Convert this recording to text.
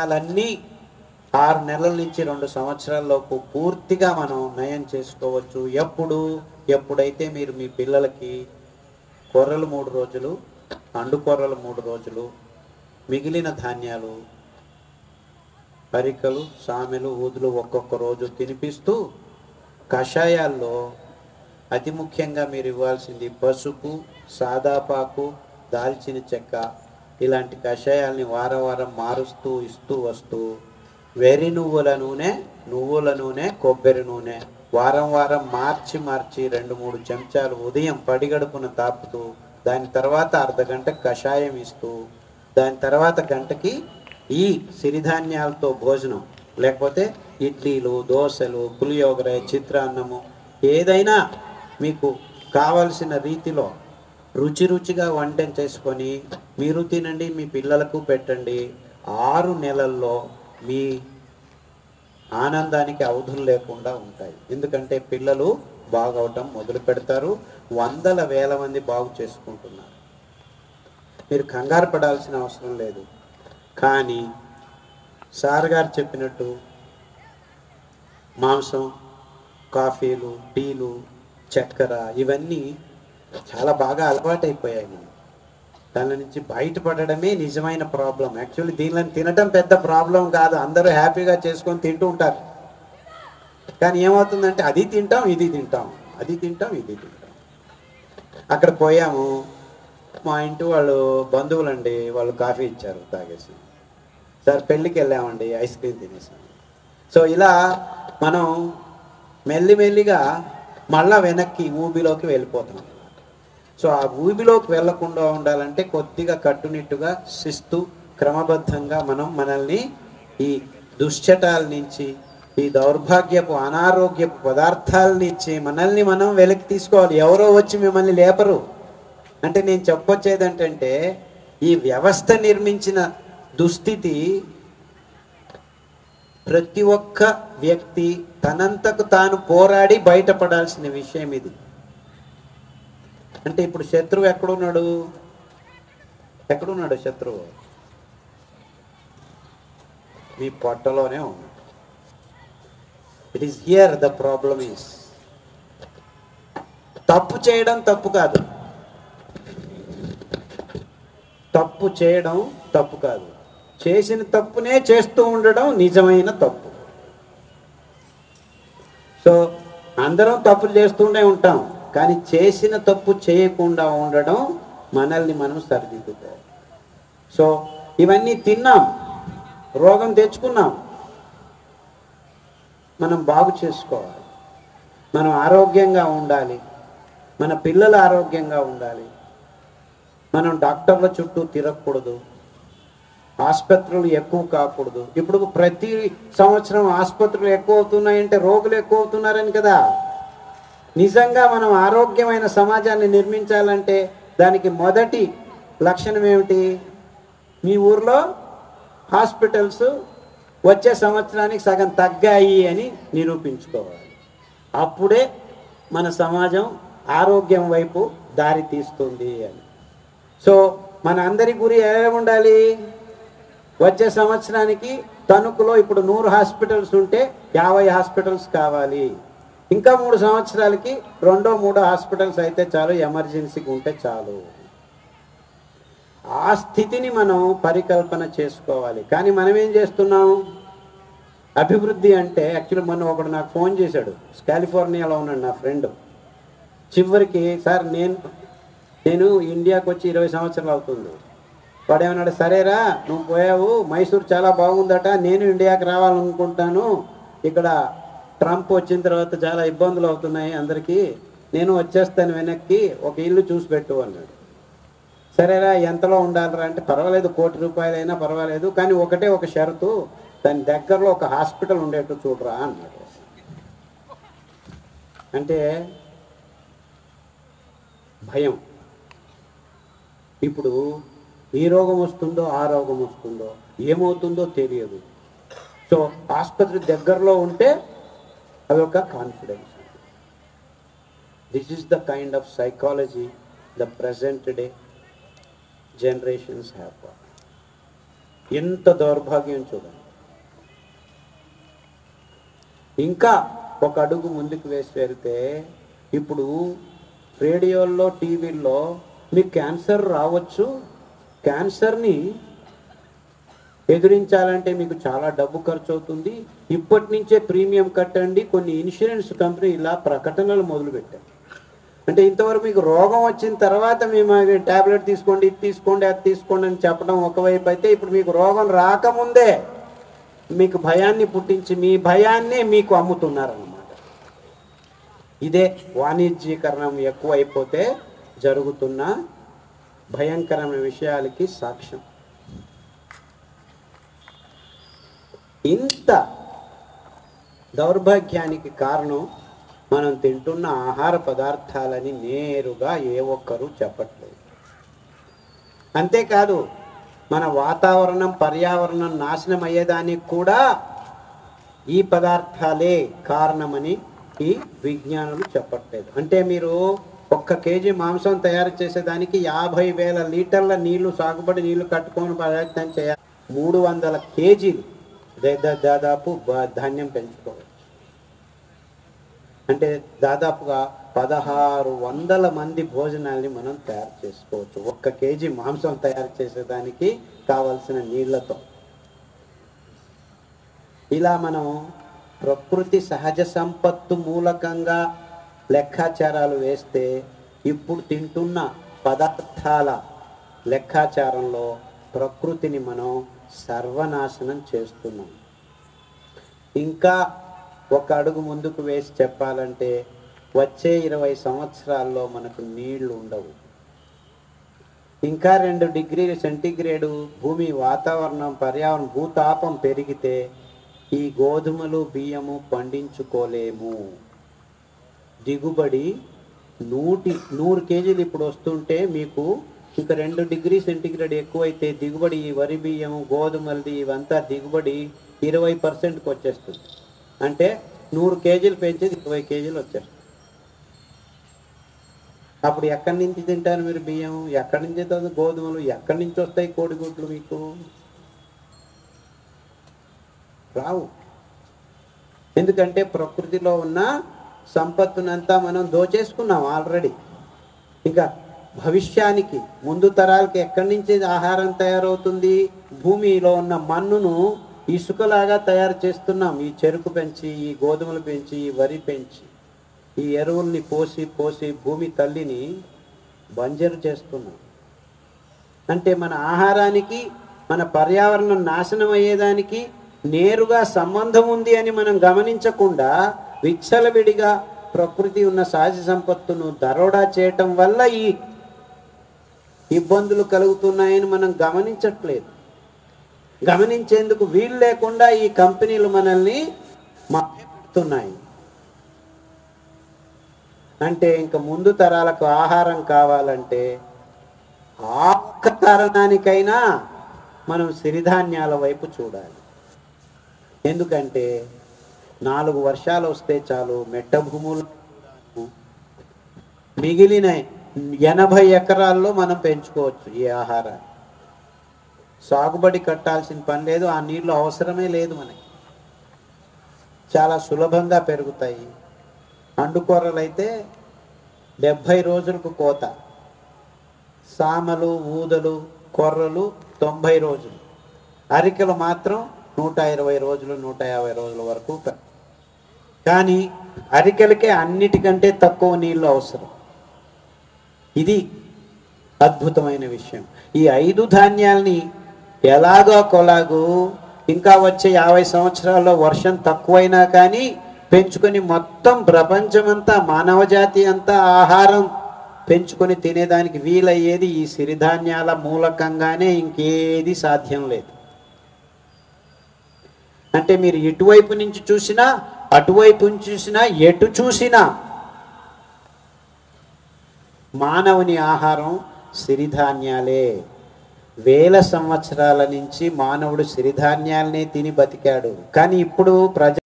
అన్నీ ఆరు నెలల నుంచి రెండు సంవత్సరాల్లోపు పూర్తిగా మనం నయం చేసుకోవచ్చు. ఎప్పుడు? ఎప్పుడైతే మీరు మీ పిల్లలకి కొర్రలు మూడు రోజులు అండు కొర్రలు మూడు రోజులు మిగిలిన ధాన్యాలు పరికలు సామెలు ఊదులు ఒక్కొక్క రోజు తినిపిస్తూ కషాయాల్లో అతి ముఖ్యంగా మీరు ఇవ్వాల్సింది పసుపు సాదాపాకు దాల్చిన చెక్క ఇలాంటి కషాయాల్ని వారం వారం మారుస్తూ ఇస్తూ వస్తూ వెర్రి నువ్వుల నూనె నువ్వుల నూనె కొబ్బరి నూనె వారం వారం మార్చి మార్చి రెండు మూడు చెంచాలు ఉదయం పడిగడుపున తాపుతూ దాని తర్వాత అర్ధ గంట కషాయం ఇస్తూ దాని తర్వాత గంటకి ఈ సిరిధాన్యాలతో భోజనం. లేకపోతే ఇడ్లీలు దోశలు పులియోగర చిత్రాన్నము ఏదైనా మీకు కావలసిన రీతిలో రుచి రుచిగా వంటం చేసుకొని మీరు తినండి మీ పిల్లలకు పెట్టండి. ఆరు నెలల్లో మీ ఆనందానికి అవధులు లేకుండా ఉంటాయి. ఎందుకంటే పిల్లలు బాగవటం మొదలు పెడతారు. వందల వేల మంది బాగు చేసుకుంటున్నారు. మీరు కంగారు పడాల్సిన అవసరం లేదు. కానీ సార్ గారు చెప్పినట్టు మాంసం కాఫీలు టీలు చక్కెర ఇవన్నీ చాలా బాగా అలవాటైపోయాయి మనం దాని నుంచి బయటపడడమే నిజమైన ప్రాబ్లం. యాక్చువల్లీ దీనిలో తినడం పెద్ద ప్రాబ్లం కాదు. అందరూ హ్యాపీగా చేసుకొని తింటూ ఉంటారు. కానీ ఏమవుతుందంటే అది తింటాం ఇది తింటాం. అది తింటాం ఇది తింటాం. అక్కడ పోయాము. మా ఇంటి వాళ్ళు బంధువులండి వాళ్ళు కాఫీ ఇచ్చారు తాగేసి. సార్ పెళ్ళికి వెళ్ళామండి ఐస్ క్రీమ్ తినేసాం. సో ఇలా మనం మెల్లిమెల్లిగా మళ్ళా వెనక్కి ఊబిలోకి వెళ్ళిపోతున్నాం. సో ఆ ఊబిలోకి వెళ్ళకుండా ఉండాలంటే కొద్దిగా కట్టునిట్టుగా శిస్తు క్రమబద్ధంగా మనం మనల్ని ఈ దుశ్చటాల నుంచి ఈ దౌర్భాగ్యపు అనారోగ్యపు పదార్థాల నుంచి మనల్ని మనం వెలికి తీసుకోవాలి. ఎవరో వచ్చి మిమ్మల్ని లేపరు. అంటే నేను చెప్పొచ్చేది ఏంటంటే ఈ వ్యవస్థ నిర్మించిన దుస్థితి ప్రతి ఒక్క వ్యక్తి తనంతకు తాను పోరాడి బయటపడాల్సిన విషయం ఇది. అంటే ఇప్పుడు శత్రువు ఎక్కడున్నాడు? ఎక్కడున్నాడు శత్రువు? మీ పొట్టలోనే ఉన్నాడు. It is here the problem is తప్పు చేయడం తప్పు కాదు. తప్పు చేయడం తప్పు కాదు. చేసిన తప్పునే చేస్తూ ఉండడం నిజమైన తప్పు. సో అందరం తప్పులు చేస్తూనే ఉంటాం. కానీ చేసిన తప్పు చేయకుండా ఉండడం మనల్ని మనం సరిదిద్దుకోవాలి సో ఇవన్నీ తిన్నాం. రోగం తెచ్చుకున్నాం. మనం బాగు చేసుకోవాలి. మనం ఆరోగ్యంగా ఉండాలి. మన పిల్లలు ఆరోగ్యంగా ఉండాలి. మనం డాక్టర్ల చుట్టూ తిరగకూడదు. ఆసుపత్రులు ఎక్కువ కాకూడదు. ఇప్పుడు ప్రతి సంవత్సరం ఆసుపత్రులు ఎక్కువ అవుతున్నాయంటే రోగులు ఎక్కువ అవుతున్నారని కదా? నిజంగా మనం ఆరోగ్యమైన సమాజాన్ని నిర్మించాలంటే దానికి మొదటి లక్షణం ఏమిటి? మీ ఊర్లో హాస్పిటల్స్ వచ్చే సంవత్సరానికి సగం తగ్గాయి అని నిరూపించుకోవాలి. అప్పుడే మన సమాజం ఆరోగ్యం వైపు దారి తీస్తుంది అని. సో మన అందరి గురి ఎలా ఉండాలి? వచ్చే సంవత్సరానికి తణుకులో ఇప్పుడు నూరు హాస్పిటల్స్ ఉంటే యాభై హాస్పిటల్స్ కావాలి. ఇంకా మూడు సంవత్సరాలకి రెండో మూడో హాస్పిటల్స్ అయితే చాలు ఎమర్జెన్సీకి ఉంటే చాలు. ఆ స్థితిని మనం పరికల్పన చేసుకోవాలి. కానీ మనం ఏం చేస్తున్నాం? అభివృద్ధి అంటే యాక్చువల్లీ మొన్న ఒకడు నాకు ఫోన్ చేశాడు. కాలిఫోర్నియాలో ఉన్నాడు నా ఫ్రెండ్. చివరికి సార్ నేను నేను ఇండియాకు వచ్చి ఇరవై సంవత్సరాలు అవుతుంది. వాడేమన్నాడు సరేరా నువ్వు పోయావు. మైసూర్ చాలా బాగుందట. నేను ఇండియాకి రావాలనుకుంటాను. ఇక్కడ ట్రంప్ వచ్చిన తర్వాత చాలా ఇబ్బందులు అవుతున్నాయి. అందరికీ నేను వచ్చేస్తాను వెనక్కి ఒక ఇల్లు చూసి పెట్టు అన్నాడు. సరేరా ఎంతలో ఉండాలిరా అంటే పర్వాలేదు కోటి రూపాయలైనా పర్వాలేదు కానీ ఒకటే ఒక షరతు దాని దగ్గరలో ఒక హాస్పిటల్ ఉండేట్టు చూడరా అన్నాడు. అంటే భయం. ఇప్పుడు ఈ రోగం వస్తుందో ఆ రోగం వస్తుందో ఏమవుతుందో తెలియదు. సో ఆసుపత్రి దగ్గరలో ఉంటే అదొక ఒక confidence this is the kind of psychology the present day generations have ఎంత దౌర్భాగ్యం చూడండి. ఇంకా ఒక అడుగు ముందుకు వేసి వెళ్తే ఇప్పుడు రేడియోల్లో టీవీల్లో మీకు క్యాన్సర్ రావచ్చు. క్యాన్సర్ని బెదిరించాలంటే మీకు చాలా డబ్బు ఖర్చు అవుతుంది ఇప్పటి నుంచే ప్రీమియం కట్టండి. కొన్ని ఇన్సూరెన్స్ కంపెనీ ఇలా ప్రకటనలు మొదలుపెట్టారు. అంటే ఇంతవరకు మీకు రోగం వచ్చిన తర్వాత మేము ట్యాబ్లెట్ తీసుకోండి ఇది తీసుకోండి అది తీసుకోండి అని చెప్పడం ఒకవైపు అయితే ఇప్పుడు మీకు రోగం రాకముందే మీకు భయాన్ని పుట్టించి మీ భయాన్ని మీకు అమ్ముతున్నారన్నమాట. ఇదే వాణిజ్యీకరణం ఎక్కువైపోతే జరుగుతున్న భయంకరమైన విషయాలకి సాక్ష్యం. ఇంత దౌర్భాగ్యానికి కారణం మనం తింటున్న ఆహార పదార్థాలని నేరుగా ఏ ఒక్కరూ చెప్పట్లేదు. అంతేకాదు మన వాతావరణం పర్యావరణం నాశనం అయ్యేదానికి కూడా ఈ పదార్థాలే కారణమని ఈ విజ్ఞానులు చెప్పట్లేదు. అంటే మీరు ఒక్క కేజీ మాంసం తయారు చేసేదానికి యాభై వేల లీటర్ల నీళ్ళు సాగుబడి నీళ్ళు కట్టుకొని ప్రయత్నం చేయాలి. మూడు వందల కేజీలు దాదాపు ధాన్యం పెంచుకోవచ్చు. అంటే దాదాపుగా పదహారు వందల మంది భోజనాల్ని మనం తయారు చేసుకోవచ్చు. ఒక్క కేజీ మాంసం తయారు చేసేదానికి కావలసిన నీళ్ళతో. ఇలా మనం ప్రకృతి సహజ సంపత్తు మూలకంగా లెక్కాచారాలు వేస్తే ఇప్పుడు తింటున్న పదార్థాల లెక్కాచారంలో ప్రకృతిని మనం సర్వనాశనం చేస్తున్నాం. ఇంకా ఒక అడుగు ముందుకు వేసి చెప్పాలంటే వచ్చే ఇరవై సంవత్సరాల్లో మనకు నీళ్ళు ఉండవు. ఇంకా రెండు డిగ్రీలు సెంటీగ్రేడు భూమి వాతావరణం పర్యావరణం భూతాపం పెరిగితే ఈ గోధుమలు బియ్యము పండించుకోలేము. దిగుబడి నూటి నూరు కేజీలు ఇప్పుడు వస్తుంటే మీకు ఇక రెండు డిగ్రీ సెంటీగ్రేడ్ ఎక్కువైతే దిగుబడి ఈ వరి బియ్యం గోధుమలది ఇవంతా దిగుబడి ఇరవై పర్సెంట్కి వచ్చేస్తుంది. అంటే నూరు కేజీలు పెంచేది ఇరవై కేజీలు వచ్చేస్తుంది. అప్పుడు ఎక్కడి నుంచి తింటారు మీరు బియ్యం ఎక్కడి నుంచి వస్తుంది గోధుమలు? ఎక్కడి నుంచి వస్తాయి కోడిగుడ్లు మీకు? రావు. ఎందుకంటే ప్రకృతిలో ఉన్న సంపత్తునంతా మనం దోచేసుకున్నాం ఆల్రెడీ. ఇంకా భవిష్యానికి ముందు తరాలకి ఎక్కడి నుంచి ఆహారం తయారవుతుంది? భూమిలో ఉన్న మన్నును ఇసుకలాగా తయారు చేస్తున్నాం. ఈ చెరుకు పెంచి ఈ గోధుమలు పెంచి ఈ వరి పెంచి ఈ ఎరువుల్ని పోసి పోసి భూమి తల్లిని బంజరు చేస్తున్నాం. అంటే మన ఆహారానికి మన పర్యావరణం నాశనం అయ్యేదానికి నేరుగా సంబంధం ఉంది అని మనం గమనించకుండా విచ్చలవిడిగా ప్రకృతి ఉన్న సహజ సంపత్తును దరోడా చేయటం వల్ల ఈ ఇబ్బందులు కలుగుతున్నాయని మనం గమనించట్లేదు. గమనించేందుకు వీలు లేకుండా ఈ కంపెనీలు మనల్ని మాట్లాడుతున్నాయి అంటే ఇంకా ముందు తరాలకు ఆహారం కావాలంటే ఆ ఒక్క కారణానికైనా మనం సిరిధాన్యాల వైపు చూడాలి. ఎందుకంటే నాలుగు వర్షాలు వస్తే చాలు మెట్ట భూములు మిగిలిన ఎనభై ఎకరాల్లో మనం పెంచుకోవచ్చు ఈ ఆహారాన్ని. సాగుబడి కట్టాల్సిన పని లేదు ఆ నీళ్ళు అవసరమే లేదు మనకి. చాలా సులభంగా పెరుగుతాయి. అండుకూరలు అయితే డెబ్భై రోజులకు కోత. సామలు ఊదలు కొర్రలు తొంభై రోజులు. అరికెలు మాత్రం నూట ఇరవై రోజులు నూట యాభై రోజుల వరకు కానీ అరికెలకే అన్నిటికంటే తక్కువ నీళ్ళు అవసరం. ఇది అద్భుతమైన విషయం. ఈ ఐదు ధాన్యాల్ని ఎలాగో కొలాగు ఇంకా వచ్చే యాభై సంవత్సరాల్లో వర్షం తక్కువైనా కానీ పెంచుకొని మొత్తం ప్రపంచమంతా మానవ జాతి అంతా ఆహారం పెంచుకొని తినేదానికి వీలయ్యేది ఈ సిరిధాన్యాల మూలకంగానే ఇంకేది సాధ్యం లేదు. అంటే మీరు ఇటువైపు నుంచి చూసినా అటువైపు నుంచి చూసినా ఎటు చూసినా మానవుని ఆహారం సిరిధాన్యాలే. వేల సంవత్సరాల నుంచి మానవుడు సిరిధాన్యాలనే తిని బతికాడు. కానీ ఇప్పుడు ప్రజ